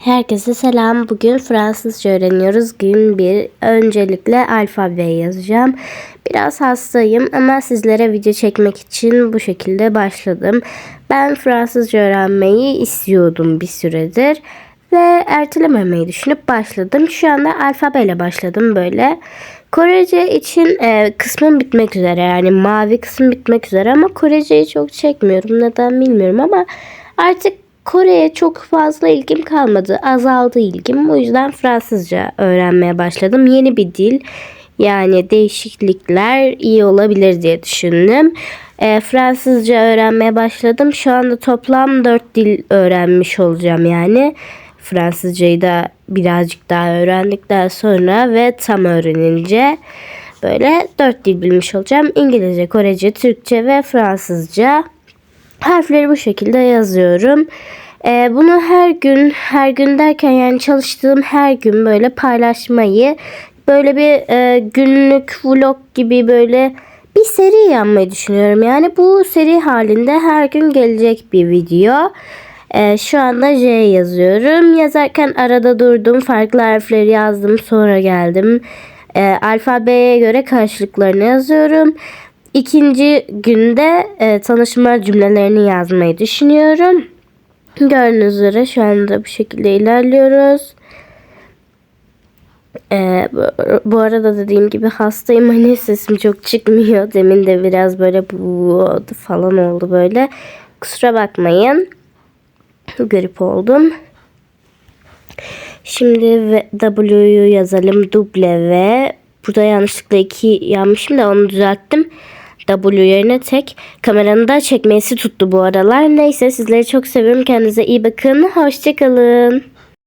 Herkese selam. Bugün Fransızca öğreniyoruz. Gün 1. Öncelikle alfabeyi yazacağım. Biraz hastayım ama sizlere video çekmek için bu şekilde başladım. Ben Fransızca öğrenmeyi istiyordum bir süredir ve ertelememeyi düşünüp başladım. Şu anda alfabeyle başladım böyle. Korece için e, kısmım bitmek üzere yani mavi kısım bitmek üzere ama Koreceyi çok çekmiyorum. Neden bilmiyorum ama artık Kore'ye çok fazla ilgim kalmadı. Azaldı ilgim. O yüzden Fransızca öğrenmeye başladım. Yeni bir dil. Yani değişiklikler iyi olabilir diye düşündüm. E, Fransızca öğrenmeye başladım. Şu anda toplam 4 dil öğrenmiş olacağım yani. Fransızcayı da birazcık daha öğrendikten sonra ve tam öğrenince böyle 4 dil bilmiş olacağım. İngilizce, Korece, Türkçe ve Fransızca. Harfleri bu şekilde yazıyorum. Ee, bunu her gün, her gün derken yani çalıştığım her gün böyle paylaşmayı, böyle bir e, günlük vlog gibi böyle bir seri yapmayı düşünüyorum. Yani bu seri halinde her gün gelecek bir video. Ee, şu anda J yazıyorum. Yazarken arada durdum, farklı harfleri yazdım, sonra geldim. Ee, alfabeye göre karşılıklarını yazıyorum. İkinci günde e, tanışma cümlelerini yazmayı düşünüyorum. Gördüğünüz üzere şu anda bu şekilde ilerliyoruz. Ee, bu, arada dediğim gibi hastayım hani sesim çok çıkmıyor. Demin de biraz böyle bu falan oldu böyle. Kusura bakmayın. Grip oldum. Şimdi W'yu yazalım. W. Burada yanlışlıkla 2 yanmışım da onu düzelttim. W yerine tek. Kameranın da çekmesi tuttu bu aralar. Neyse sizleri çok seviyorum. Kendinize iyi bakın. Hoşçakalın.